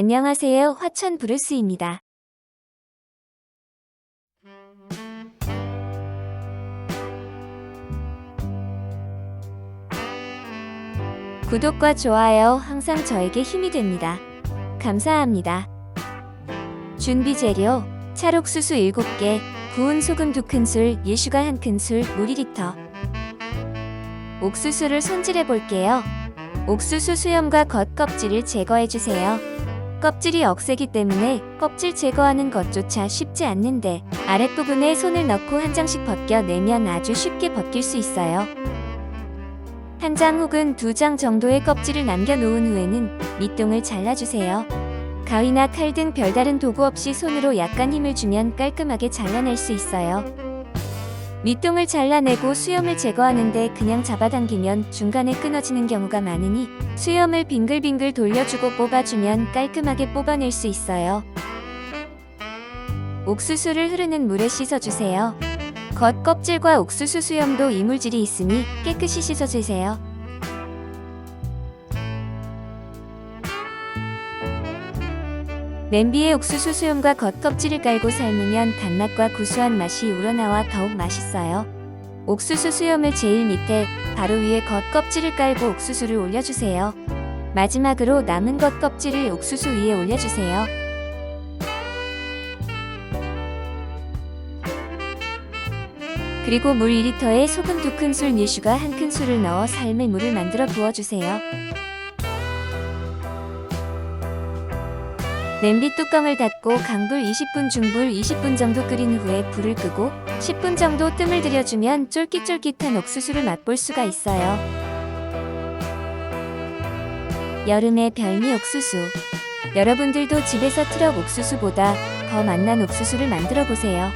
안녕하세요. 화천 브루스입니다. 구독과 좋아요 항상 저에게 힘이 됩니다. 감사합니다. 준비 재료 찰옥수수 7개, 구운 소금 2큰술, 예슈가 1큰술, 물 2리터. 옥수수를 손질해 볼게요. 옥수수 수염과 겉 껍질을 제거해 주세요. 껍질이 억세기 때문에 껍질 제거하는 것조차 쉽지 않는데 아랫부분에 손을 넣고 한 장씩 벗겨내면 아주 쉽게 벗길 수 있어요. 한 장 혹은 두 장 정도의 껍질을 남겨놓은 후에는 밑동을 잘라주세요. 가위나 칼 등 별다른 도구 없이 손으로 약간 힘을 주면 깔끔하게 잘라낼 수 있어요. 밑동을 잘라내고 수염을 제거하는데 그냥 잡아당기면 중간에 끊어지는 경우가 많으니 수염을 빙글빙글 돌려주고 뽑아주면 깔끔하게 뽑아낼 수 있어요. 옥수수를 흐르는 물에 씻어주세요. 겉 껍질과 옥수수 수염도 이물질이 있으니 깨끗이 씻어주세요. 냄비에 옥수수 수염과 겉 껍질을 깔고 삶으면 단맛과 구수한 맛이 우러나와 더욱 맛있어요. 옥수수 수염을 제일 밑에 바로 위에 겉 껍질을 깔고 옥수수를 올려주세요. 마지막으로 남은 겉 껍질을 옥수수 위에 올려주세요. 그리고 물 2리터에 소금 2큰술, 예슈가 1큰술을 넣어 삶을 물을 만들어 부어주세요. 냄비 뚜껑을 닫고 강불 20분 중불 20분 정도 끓인 후에 불을 끄고 10분 정도 뜸을 들여주면 쫄깃쫄깃한 옥수수를 맛볼 수가 있어요. 여름의 별미 옥수수. 여러분들도 집에서 트럭 옥수수보다 더 맛난 옥수수를 만들어 보세요.